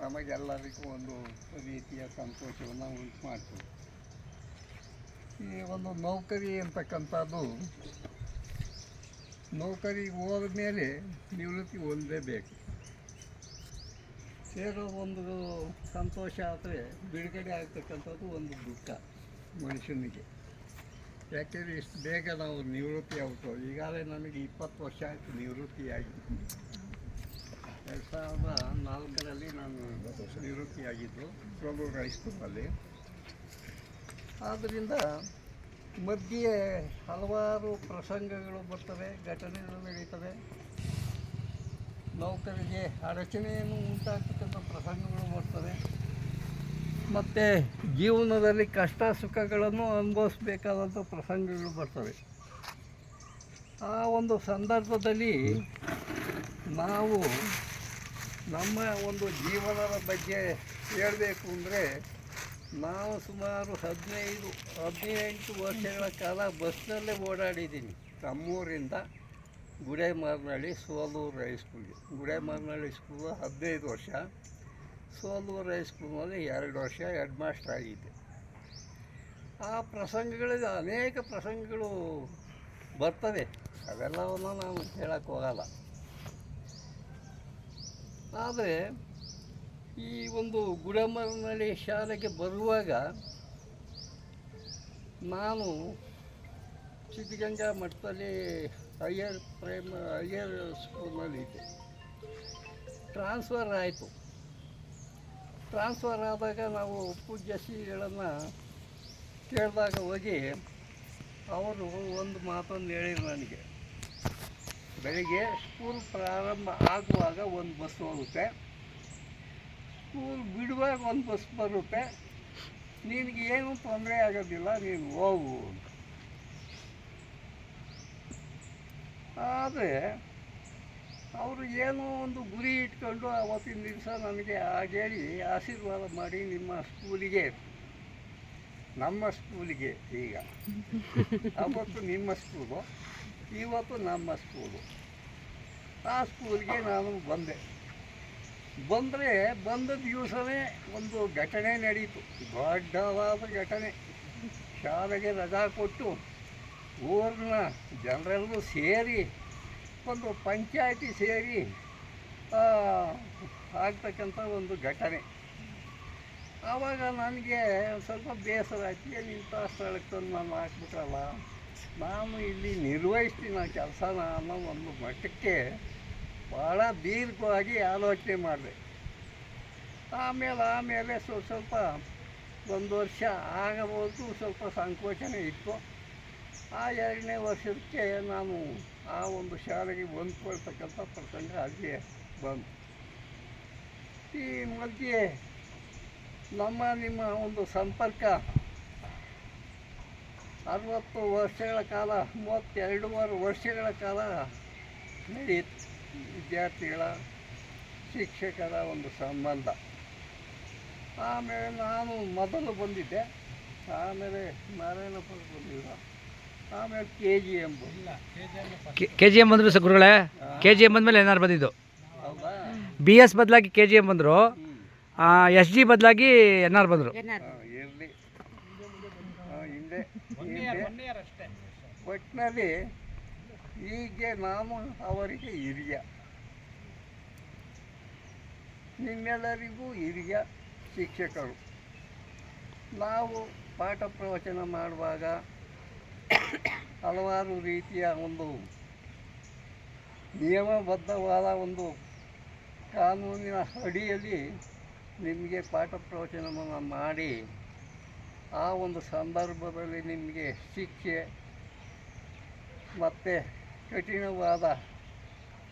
ನಮಗೆಲ್ಲರಿಗೂ ಒಂದು ರೀತಿಯ ಸಂತೋಷವನ್ನು ಉಂಟು ಮಾಡ್ತದೆ ಈ ಒಂದು ನೌಕರಿ ಅಂತಕ್ಕಂಥದ್ದು, ನೌಕರಿ ಹೋದ ಮೇಲೆ ನಿವೃತ್ತಿ ಹೊಂದಲೇಬೇಕು ಸೇರೋ ಒಂದು ಸಂತೋಷ ಆದರೆ ಬಿಡುಗಡೆ ಆಗ್ತಕ್ಕಂಥದ್ದು ಒಂದು ದುಃಖ ಮನುಷ್ಯನಿಗೆ. ಯಾಕೆಂದರೆ ಇಷ್ಟು ಬೇಗ ನಾವು ನಿವೃತ್ತಿ ಆಗ್ತೇವೆ. ಈಗಾಗಲೇ ನಮಗೆ ಇಪ್ಪತ್ತು ವರ್ಷ ಆಯಿತು ನಿವೃತ್ತಿಯಾಗಿ. ಎರಡು ಸಾವಿರದ ನಾಲ್ಕರಲ್ಲಿ ನಾನು ನಿವೃತ್ತಿಯಾಗಿದ್ದು ಪ್ರಭು ಹೈಸ್ಕೂಲಲ್ಲಿ ಆದ್ದರಿಂದ ಮಧ್ಯೆ ಹಲವಾರು ಪ್ರಸಂಗಗಳು ಬರ್ತವೆ, ಘಟನೆಗಳು ನಡೀತವೆ. ನೌಕರಿಗೆ ಅಡಚಣೆಯನ್ನು ಉಂಟಾಗ್ತಕ್ಕಂಥ ಪ್ರಸಂಗಗಳು ಬರ್ತವೆ. ಮತ್ತು ಜೀವನದಲ್ಲಿ ಕಷ್ಟ ಸುಖಗಳನ್ನು ಅನುಭವಿಸ್ಬೇಕಾದಂಥ ಪ್ರಸಂಗಗಳು ಬರ್ತವೆ. ಆ ಒಂದು ಸಂದರ್ಭದಲ್ಲಿ ನಾವು ನಮ್ಮ ಒಂದು ಜೀವನದ ಬಗ್ಗೆ ಹೇಳಬೇಕು ಅಂದರೆ ನಾವು ಸುಮಾರು ಹದಿನೈದು, ಹದಿನೆಂಟು ವರ್ಷಗಳ ಕಾಲ ಬಸ್ನಲ್ಲೇ ಓಡಾಡಿದ್ದೀನಿ. ನಮ್ಮೂರಿಂದ ಗುಡೇಮಾರ್ನಹಳ್ಳಿ ಸೋಲೂರು ಹೈಸ್ಕೂಲ್ಗೆ ಗುಡೇಮಾರ್ನಹಳ್ಳಿ ಸ್ಕೂಲು ಹದಿನೈದು ವರ್ಷ. ಸೋಲೂರು ಹೈಸ್ಕೂಲ್ನಲ್ಲಿ ಎರಡು ವರ್ಷ ಹೆಡ್ ಮಾಸ್ಟರ್ ಆಗಿದ್ದೆ. ಆ ಪ್ರಸಂಗಗಳಿಗೆ ಅನೇಕ ಪ್ರಸಂಗಗಳು ಬರ್ತವೆ. ಅವೆಲ್ಲವನ್ನು ನಾನು ಹೇಳೋಕ್ಕೋಗಲ್ಲ ಆದರೆ ಈ ಒಂದು ಗುಡಮರನಹಳ್ಳಿ ಶಾಲೆಗೆ ಬರುವಾಗ ನಾನು ಸಿದ್ಧಗಂಗಾ ಮಠದಲ್ಲಿ ಹೈಯರ್ ಪ್ರೈಮ ಹೈಯರ್ ಸ್ಕೂಲ್ನಲ್ಲಿ ಇದ್ದೆ. ಟ್ರಾನ್ಸ್ಫರ್ ಆಯಿತು. ಟ್ರಾನ್ಸ್ಫರ್ ಆದಾಗ ನಾವು ಪೂಜ್ಯ ಶ್ರೀಗಳನ್ನು ಕೇಳಿದಾಗ ಹೋಗಿ ಅವರು ಒಂದು ಮಾತನ್ನು ಹೇಳಿದ್ರು ನನಗೆ. ಬೆಳಿಗ್ಗೆ ಸ್ಕೂಲ್ ಪ್ರಾರಂಭ ಆಗುವಾಗ ಒಂದು ಬಸ್ ಹೋಗುತ್ತೆ. ಸ್ಕೂಲ್ ಬಿಡುವಾಗ ಒಂದು ಬಸ್ ಬರುತ್ತೆ. ನಿನಗೆ ಏನೂ ತೊಂದರೆ ಆಗೋದಿಲ್ಲ, ನೀನು ಹೋಗು. ಆದರೆ, ಅವರು ಏನೋ ಒಂದು ಗುರಿ ಇಟ್ಕೊಂಡು ಅವತ್ತಿನ ದಿವಸ ನನಗೆ ಹಾಗೇಳಿ ಆಶೀರ್ವಾದ ಮಾಡಿ ನಿಮ್ಮ ಸ್ಕೂಲಿಗೆ ನಮ್ಮ ಸ್ಕೂಲಿಗೆ ಈಗ. ಅವತ್ತು ನಿಮ್ಮ ಸ್ಕೂಲು ಇವತ್ತು ನಮ್ಮ ಸ್ಕೂಲು. ಆ ಸ್ಕೂಲಿಗೆ ನಾನು ಬಂದೆ. ಬಂದರೆ ಬಂದ ದಿವಸವೇ ಒಂದು ಘಟನೆ ನಡೀತು. ದೊಡ್ಡವಾದ ಘಟನೆ. ಶಾಲೆಗೆ ರಜಾ ಕೊಟ್ಟು ಊರಿನ ಜನರೆಲ್ಲರೂ ಸೇರಿ ಒಂದು ಪಂಚಾಯತಿ ಸೇರಿ ಆಗ್ತಕ್ಕಂಥ ಒಂದು ಘಟನೆ. ಆವಾಗ ನನಗೆ ಸ್ವಲ್ಪ ಬೇಸರ ಆಯ್ತು. ಏನು ಇಂಥ ಸ್ಥಳಕ್ಕೆ ತಂದು ನಾನು ಹಾಕ್ಬಿಟ್ರಲ್ಲ? ನಾನು ಇಲ್ಲಿ ನಿರ್ವಹಿಸ್ತೀನಿ ಆ ಕೆಲಸನ ಅನ್ನೋ ಒಂದು ಮಟ್ಟಕ್ಕೆ ಭಾಳ ದೀರ್ಘವಾಗಿ ಆಲೋಚನೆ ಮಾಡಿದೆ. ಆಮೇಲೆ ಆಮೇಲೆ ಸ್ವಲ್ಪ ಸ್ವಲ್ಪ ಒಂದು ವರ್ಷ ಆಗಬಹುದು, ಸ್ವಲ್ಪ ಸಂಕೋಚನೆ ಇತ್ತು. ಆ ಎರಡನೇ ವರ್ಷಕ್ಕೆ ನಾನು ಆ ಒಂದು ಶಾಲೆಗೆ ಹೊಂದ್ಕೊಳ್ತಕ್ಕಂಥ ಪ್ರಸಂಗ ಅಲ್ಲಿ ಬಂತು. ಈ ಮಧ್ಯೆ ನಮ್ಮ, ನಿಮ್ಮ ಒಂದು ಸಂಪರ್ಕ ಅರವತ್ತು ವರ್ಷಗಳ ಕಾಲ ಮೂವತ್ತೆರಡೂವರೆ ವರ್ಷಗಳ ಕಾಲ ನಡೆಯಿತು. ವಿದ್ಯಾರ್ಥಿಗಳ ಶಿಕ್ಷಕರ ಒಂದು ಸಂಬಂಧ. ಆಮೇಲೆ ನಾನು ಮೊದಲು ಬಂದಿದ್ದೆ. ಆಮೇಲೆ ನಾರಾಯಣಪುರ ಬಂದಿಲ್ಲ. ಆಮೇಲೆ ಕೆ ಜಿ ಎಂ ಬಂದ ಕೆ ಜಿ ಎಂ ಬಂದರು ಸರ್ ಗುರುಗಳೇ? ಕೆ ಜಿ ಎಂ ಬಂದಮೇಲೆ ಏನಾರು ಬಂದಿದ್ದು? ಬಿ ಎಸ್ ಬದಲಾಗಿ ಕೆ ಜಿ ಎಂ ಬಂದರು ಎಸ್ ಜಿ ಬದಲಾಗಿ ಎನ್ ಆರ್ ಬಂದರು ಇರಲಿ. ಹಿಂದೆ. ಒಟ್ಟಿನಲ್ಲಿ ಹೀಗೆ ನಾನು ಅವರಿಗೆ ಹಿರಿಯ. ನಿಮ್ಮೆಲ್ಲರಿಗೂ ಹಿರಿಯ ಶಿಕ್ಷಕರು. ನಾವು ಪಾಠ ಪ್ರವಚನ ಮಾಡುವಾಗ ಹಲವಾರು ರೀತಿಯ ಒಂದು ನಿಯಮಬದ್ಧವಾದ ಒಂದು ಕಾನೂನಿನ ಅಡಿಯಲ್ಲಿ ನಿಮಗೆ ಪಾಠ ಪ್ರವಚನವನ್ನು ಮಾಡಿ ಆ ಒಂದು ಸಂದರ್ಭದಲ್ಲಿ ನಿಮಗೆ ಶಿಕ್ಷೆ ಮತ್ತು ಕಠಿಣವಾದ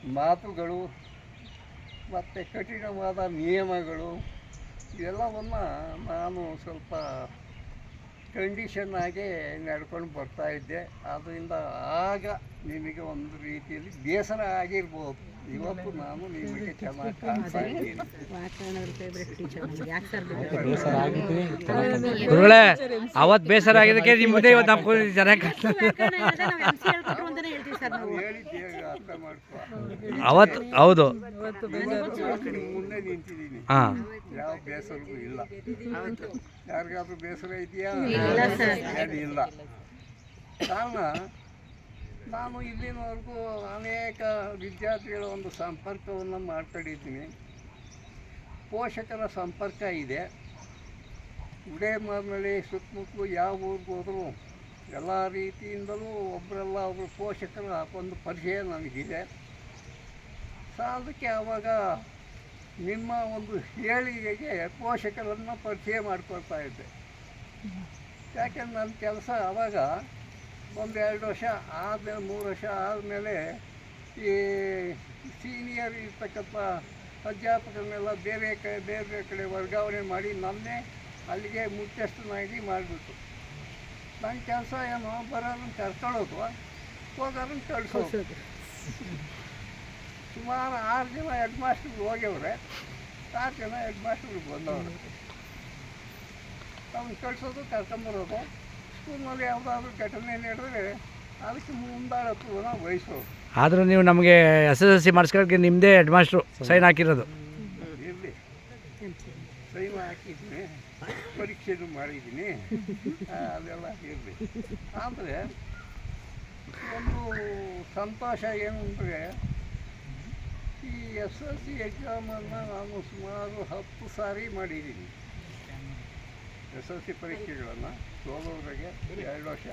ಮಾತುಗಳು ಮತ್ತು ಕಠಿಣವಾದ ನಿಯಮಗಳು ಇವೆಲ್ಲವನ್ನು ನಾನು ಸ್ವಲ್ಪ ಕಂಡೀಷನ್ ಆಗಿ ನಡ್ಕೊಂಡು ಬರ್ತಾ ಇದ್ದೆ. ಆದ್ದರಿಂದ ಆಗ ನಿಮಗೆ ಒಂದು ರೀತಿಯಲ್ಲಿ ಬೇಸರ ಆಗಿರ್ಬೋದು. ಇವತ್ತು ನಾನು ನಿಮಗೆ ಚೆನ್ನಾಗಿ ಕಾಣ್ತಾ ಇದ್ದೀನಿ. ಗುರುಗಳೇ ಅವತ್ತು ಬೇಸರ ಆಗಿದ್ದಕ್ಕೆ ನಿಮ್ಮದೇ ಮುಂದೆ ಇವತ್ತು ಚೆನ್ನಾಗಿ ಅವತ್ತು ಹೌದು. ಇವತ್ತು ಮುಂದೆ ನಿಂತಿದ್ದೀನಿ. ಹಾಂ. ಯಾವ ಬೇಸರವೂ ಇಲ್ಲ. ಯಾರಿಗಾದ್ರೂ ಬೇಸರ ಇದೆಯಾ? ಇಲ್ಲ ಕಾರಣ ನಾನು ಇಲ್ಲಿನವರೆಗೂ ಅನೇಕ ವಿದ್ಯಾರ್ಥಿಗಳ ಒಂದು ಸಂಪರ್ಕವನ್ನು ಮಾತಾಡಿದ್ದೀನಿ ಪೋಷಕರ ಸಂಪರ್ಕ ಇದೆ. ಉಡೇಮಾರ್ನಳ್ಳಿ ಸುತ್ತಮುತ್ತಲು ಯಾವ ಊರಿಗೆ ಹೋದರೂ ಎಲ್ಲ ರೀತಿಯಿಂದಲೂ ಒಬ್ಬರೆಲ್ಲ ಒಬ್ಬರು ಪೋಷಕರ ಒಂದು ಪರಿಚಯ ನನಗಿದೆ ಸಾಲದಕ್ಕೆ ಆವಾಗ ನಿಮ್ಮ ಒಂದು ಹೇಳಿಗೆಗೆ ಪೋಷಕರನ್ನು ಪರಿಚಯ ಮಾಡ್ಕೊಳ್ತಾ ಇದ್ದೆ. ಯಾಕೆಂದ್ರೆ ನನ್ನ ಕೆಲಸ ಆವಾಗ ಒಂದು ಎರಡು ವರ್ಷ ಆದಮೇಲೆ, ಮೂರು ವರ್ಷ ಆದಮೇಲೆ ಈ ಸೀನಿಯರ್ ಇರ್ತಕ್ಕಂಥ ಅಧ್ಯಾಪಕರನ್ನೆಲ್ಲ ಬೇರೆ ಕಡೆ, ಬೇರೆ ಬೇರೆ ಕಡೆ ವರ್ಗಾವಣೆ ಮಾಡಿ ನನ್ನೇ ಅಲ್ಲಿಗೆ ಮುಖ್ಯಸ್ಥನಾಗಿ ಮಾಡಿಬಿಟ್ಟು ನನ್ನ ಕೆಲಸ ಏನು ಬರೋದನ್ನ ಕರ್ಕೊಳ್ಳೋದು ಹೋಗೋದನ್ನ ಕಳಿಸೋದು. ಸುಮಾರು ಆರು ಜನ ಹೆಡ್ ಮಾಸ್ಟ್ರಿಗೆ ಹೋಗ್ಯವ್ರೆ ಆರು ಜನ ಹೆಡ್ ಮಾಸ್ಟ್ರಿಗೆ ಬಂದವರು. ಅವ್ನು ಕಳಿಸೋದು ಕರ್ಕೊಂಬರೋದು ಸ್ಕೂಲ್ನಲ್ಲಿ ಯಾವುದಾದ್ರೂ ಘಟನೆ ನಡೆದ್ರೆ ಅದಕ್ಕೆ ಮುಂದಾಳತ್ವನ ವಹಿಸೋದು. ಆದರೂ ನೀವು ನಮಗೆ ಎಸ್ ಎಸ್ ಎಲ್ ಸಿ ಮಾಡಿಸ್ಕೊಳ್ಳೋಕ್ಕೆ ನಿಮ್ಮದೇ ಹೆಡ್ ಮಾಸ್ಟ್ರು ಸೈನ್ ಹಾಕಿರೋದು. ಇರಲಿ. ಸೈನ್ ಹಾಕಿದ್ದೀನಿ ಪರೀಕ್ಷೆನೂ ಮಾಡಿದ್ದೀನಿ. ಅದೆಲ್ಲ ಇರಲಿ. ಆದರೆ, ಒಂದು ಸಂತೋಷ ಏನು ಅಂದರೆ, ಈ ಎಸ್ ಎಲ್ ಸಿ ಎಕ್ಸಾಮನ್ನು ನಾನು ಸುಮಾರು ಹತ್ತು ಸಾರಿ ಮಾಡಿದ್ದೀನಿ. ಎಸ್ ಎಲ್ ಸಿ ಪರೀಕ್ಷೆಗಳನ್ನು ಸೋಲೋದ್ರಾಗೆ ಎರಡು ವರ್ಷ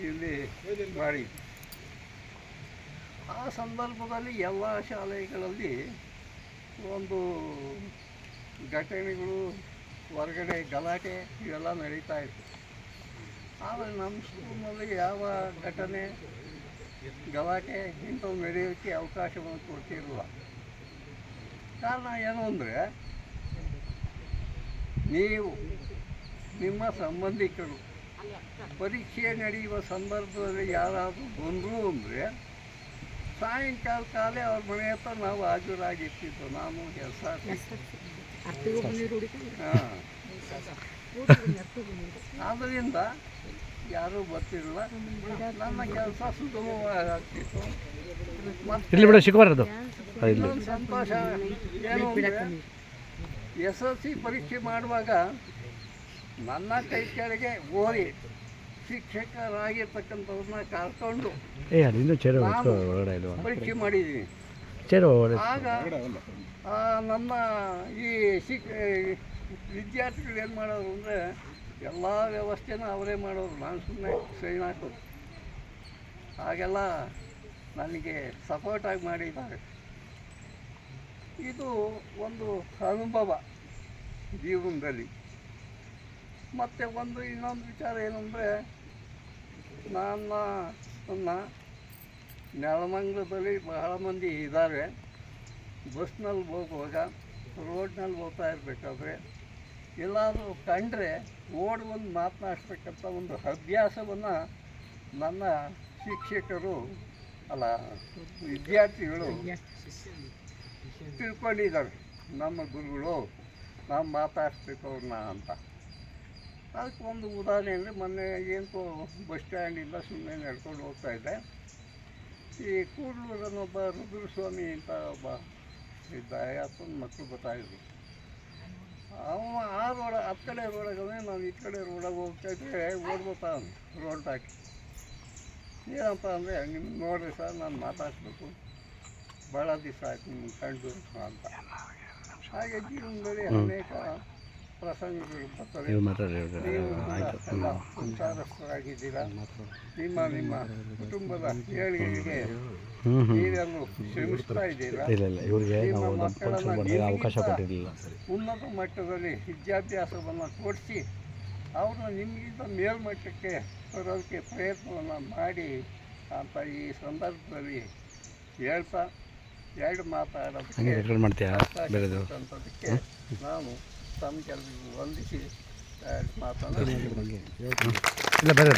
ಇಲ್ಲಿ ಮಾಡಿ ಆ ಸಂದರ್ಭದಲ್ಲಿ ಎಲ್ಲ ಶಾಲೆಗಳಲ್ಲಿ ಒಂದು ಘಟನೆಗಳು ಹೊರಗಡೆ ಗಲಾಟೆ ಇವೆಲ್ಲ ನಡೀತಾ ಇತ್ತು. ಆದರೆ ನಮ್ಮ ಸ್ಕೂಲ್ನಲ್ಲಿ ಯಾವ ಘಟನೆ, ಗಲಾಟೆ ಇಂಥವು ನಡೆಯೋಕ್ಕೆ ಅವಕಾಶವನ್ನು ಕೊಡ್ತಿರಲಿಲ್ಲ. ಕಾರಣ ಏನು ಅಂದರೆ, ನೀವು ನಿಮ್ಮ ಸಂಬಂಧಿಕರು ಪರೀಕ್ಷೆ ನಡೆಯುವ ಸಂದರ್ಭದಲ್ಲಿ ಯಾರಾದರೂ ಬಂದರು ಅಂದರೆ ಸಾಯಂಕಾಲ ಕಾಲೇ ಅವ್ರ ಮನೆ ಹತ್ರ ನಾವು ಹಾಜರಾಗಿರ್ತಿದ್ವು. ನಾನು ಎಸ್ ಆರ್ ಟಿ ಹಾಂ. ಆದ್ದರಿಂದ ಯಾರೂ ಬರ್ತಿರಲಿಲ್ಲ. ನನ್ನ ಕೆಲಸ ಸುಗಮವಾಗಿ ಆಗ್ತಿತ್ತು. ಇಲ್ಲಿ ಬಿಡ ಸಿಗಬಾರದು ಸಂತೋಷ ಏನು ಎಸ್ ಎಲ್ ಸಿ ಪರೀಕ್ಷೆ ಮಾಡುವಾಗ ನನ್ನ ಕೈ ಕೆಳಗೆ ಓದಿ ಶಿಕ್ಷಕರಾಗಿರ್ತಕ್ಕಂಥವ್ರನ್ನ ಕರ್ಕೊಂಡು ಏ ಅಲ್ಲಿಂದ ಚೇರು ನಾನು ಒಳಗಡೆ ಇಲ್ವಾ ಪರೀಕ್ಷೆ ಮಾಡಿದ್ದೀನಿ. ಚೇರು ಒಳಗಡೆ ಆಗ ಆ, ನಮ್ಮ ಈ ಶಿಕ್ ವಿದ್ಯಾರ್ಥಿಗಳು ಏನು ಮಾಡೋರು ಅಂದರೆ ಎಲ್ಲ ವ್ಯವಸ್ಥೆನ ಅವರೇ ಮಾಡೋರು. ನಾನು ಸುಮ್ಮನೆ ಸೈನ್ ಹಾಕೋದು. ಹಾಗೆಲ್ಲ ನನಗೆ ಸಪೋರ್ಟಾಗಿ ಮಾಡಿದ್ದಾರೆ. ಇದು ಒಂದು ಅನುಭವ ಜೀವನದಲ್ಲಿ. ಮತ್ತು ಒಂದು ಇನ್ನೊಂದು ವಿಚಾರ ಏನಂದರೆ ನನ್ನ ನನ್ನ ನೆಲಮಂಗ್ಲದಲ್ಲಿ ಬಹಳ ಮಂದಿ ಇದ್ದಾರೆ. ಬಸ್ನಲ್ಲಿ ಹೋಗುವಾಗ ರೋಡ್ನಲ್ಲಿ ಹೋಗ್ತಾ ಇರಬೇಕಾದ್ರೆ ಎಲ್ಲಾದರೂ ಕಂಡ್ರೆ ಓಡಿ ಒಂದು ಮಾತನಾಡ್ತಕ್ಕಂಥ ಒಂದು ಅಭ್ಯಾಸವನ್ನು ನನ್ನ ಶಿಕ್ಷಕರು, ಅಲ್ಲ ವಿದ್ಯಾರ್ಥಿಗಳು ತಿಳ್ಕೊಂಡಿದ್ದಾರೆ. ನಮ್ಮ ಗುರುಗಳು ನಾವು ಮಾತಾಡ್ಸ್ಬೇಕು ಅವ್ರನ್ನ ಅಂತ. ಅದಕ್ಕೆ ಒಂದು ಉದಾಹರಣೆ ಅಂದರೆ ಮೊನ್ನೆ ಏನು ಬಸ್ ಸ್ಟ್ಯಾಂಡಿಂದ ಸುಮ್ಮನೆ ನಡ್ಕೊಂಡು ಹೋಗ್ತಾ ಇದ್ದೆ. ಈ ಕೂಡ್ಲೂರನ್ನೊಬ್ಬ ರುದ್ರಸ್ವಾಮಿ ಅಂತ ಒಬ್ಬ ಇದ್ದ ಮಕ್ಕಳು ಬರ್ತಾಯಿದ್ರು ಅವ ಆ ರೋಡ ಆ ಕಡೆ ರೋಡಾಗವೇ ನಾನು ಈ ಕಡೆ ರೋಡಾಗ ಹೋಗ್ತಾ ಇದ್ದರೆ ಓಡ್ಬೋತಾ ರೋಡ್ ದಾಟಿ ಏನಪ್ಪ ಅಂದರೆ ನಿಮ್ಮ ನೋಡ್ರಿ ಸರ್ ನಾನು ಮಾತಾಡಿಸ್ಬೇಕು. ಭಾಳ ದಿವಸ ಆಯ್ತು ನಿಮ್ಮ ಕಂಡು ಅಂತ. ಹಾಗೆ ಜೀವನದಲ್ಲಿ ಅನೇಕ ಪ್ರಸಂಗಗಳು ಬರ್ತವೆ ನೀವು ಎಲ್ಲ ಸಂಸಾರಸ್ಥರಾಗಿದ್ದೀರಾ ನಿಮ್ಮ ನಿಮ್ಮ ಕುಟುಂಬದ ಏಳಿಗೆಗೆ ನೀವೆಲ್ಲೂ ಶ್ರಮಿಸ್ತಾ ಇದ್ದೀರಾ? ನಿಮ್ಮ ಮಕ್ಕಳನ್ನ ಉನ್ನತ ಮಟ್ಟದಲ್ಲಿ ವಿದ್ಯಾಭ್ಯಾಸವನ್ನು ಕೊಡಿಸಿ ಅವ್ರನ್ನ ನಿಮಗಿಂತ ಮೇಲ್ಮಟ್ಟಕ್ಕೆ ತರೋದಕ್ಕೆ ಪ್ರಯತ್ನವನ್ನು ಮಾಡಿ ಅಂತ ಈ ಸಂದರ್ಭದಲ್ಲಿ ಹೇಳ್ತಾ ಎರಡು ಮಾತಾಡೋದಕ್ಕೆ ನಾನು ತಮಗೆಲ್ಲರಿಗೂ ವಂದಿಸಿ ಎರಡು ಮಾತನ್ನು ಇಲ್ಲ ಬೇರೆದು